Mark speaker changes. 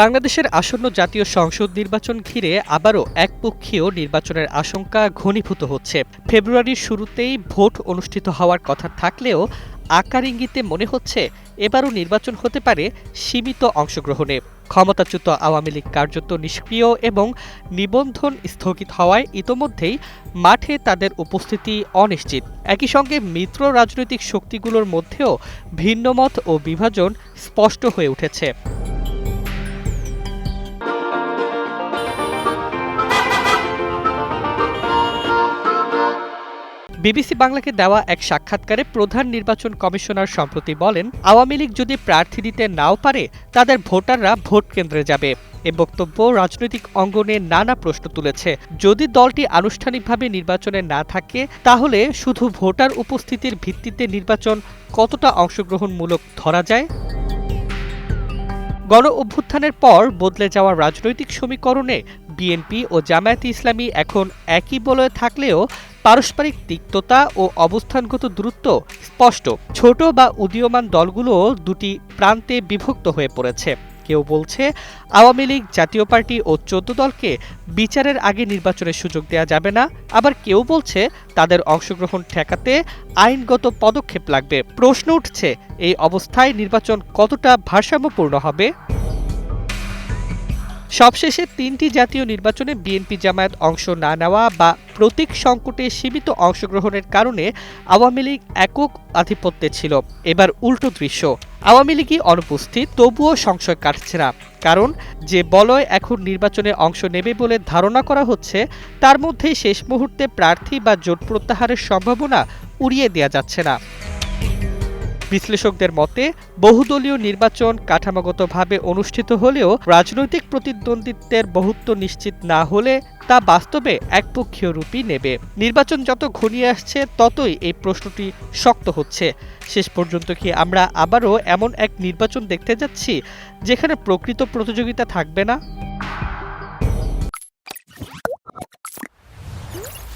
Speaker 1: বাংলাদেশের আসন্ন জাতীয় সংসদ নির্বাচন ঘিরে আবারও একপক্ষীয় নির্বাচনের আশঙ্কা ঘনীভূত হচ্ছে। ফেব্রুয়ারির শুরুতেই ভোট অনুষ্ঠিত হওয়ার কথা থাকলেও আকার ইঙ্গিতে মনে হচ্ছে এবারও নির্বাচন হতে পারে সীমিত অংশগ্রহণে। ক্ষমতাচ্যুত আওয়ামী লীগ কার্যত নিষ্ক্রিয় এবং নিবন্ধন স্থগিত হওয়ায় ইতোমধ্যেই মাঠে তাদের উপস্থিতি অনিশ্চিত। একই সঙ্গে মিত্র রাজনৈতিক শক্তিগুলোর মধ্যেও ভিন্নমত ও বিভাজন স্পষ্ট হয়ে উঠেছে। বিবিসি বাংলাকে দেওয়া এক সাক্ষাৎকারে প্রধান নির্বাচন কমিশনার সম্প্রতি বলেন, আওয়ামী লীগ যদি প্রার্থী দিতে নাও পারে, তাদের ভোটাররা ভোট কেন্দ্রে যাবে। এ বক্তব্য রাজনৈতিক অঙ্গনে নানা প্রশ্ন তুলেছে। যদি দলটি আনুষ্ঠানিকভাবে নির্বাচনে না থাকে, তাহলে শুধু ভোটার উপস্থিতির ভিত্তিতে নির্বাচন কতটা অংশগ্রহণমূলক ধরা যায়? গণ অভ্যুত্থানের পর বদলে যাওয়া রাজনৈতিক সমীকরণে বিএনপি ও জামায়াতে ইসলামী এখন একই বলয়ে থাকলেও পারস্পরিক তিক্ততা ও অবস্থানগত দূরত্ব স্পষ্ট। ছোট বা উদীয়মান দলগুলো দুটি প্রান্তে বিভক্ত হয়ে পড়েছে। কেউ বলছে আওয়ামী লীগ জাতীয় পার্টি ও চোদ্দ দলকে বিচারের আগে নির্বাচনের সুযোগ দেওয়া যাবে না। আবার কেউ বলছে তাদের অংশগ্রহণ ঠেকাতে আইনগত পদক্ষেপ লাগবে। প্রশ্ন উঠছে, এই অবস্থায় নির্বাচন কতটা ভারসাম্যপূর্ণ হবে? সবশেষে তিনটি জাতীয় নির্বাচনে বিএনপি জামায়াত অংশ না নেওয়া বা প্রতীক সংকটে সীমিত অংশগ্রহণের কারণে আওয়ামী লীগ একক আধিপত্যে ছিল। এবার উল্টো দৃশ্য। আওয়ামী লীগই অনুপস্থিত, তবুও সংশয় কাটছে না। কারণ, যে বলয় এখন নির্বাচনে অংশ নেবে বলে ধারণা করা হচ্ছে, তার মধ্যেই শেষ মুহূর্তে প্রার্থী বা জোট প্রত্যাহারের সম্ভাবনা উড়িয়ে দেওয়া যাচ্ছে না। বিশ্লেষকদের মতে, বহুদলীয় নির্বাচন কাঠামোগতভাবে অনুষ্ঠিত হলেও রাজনৈতিক প্রতিদ্বন্দ্বিত্বের বহুত্ব নিশ্চিত না হলে তা বাস্তবে একপক্ষীয় রূপই নেবে। নির্বাচন যত ঘনিয়ে আসছে, ততই এই প্রশ্নটি শক্ত হচ্ছে। শেষ পর্যন্ত কি আমরা আবারও এমন এক নির্বাচন দেখতে যাচ্ছি, যেখানে প্রকৃত প্রতিযোগিতা থাকবে না?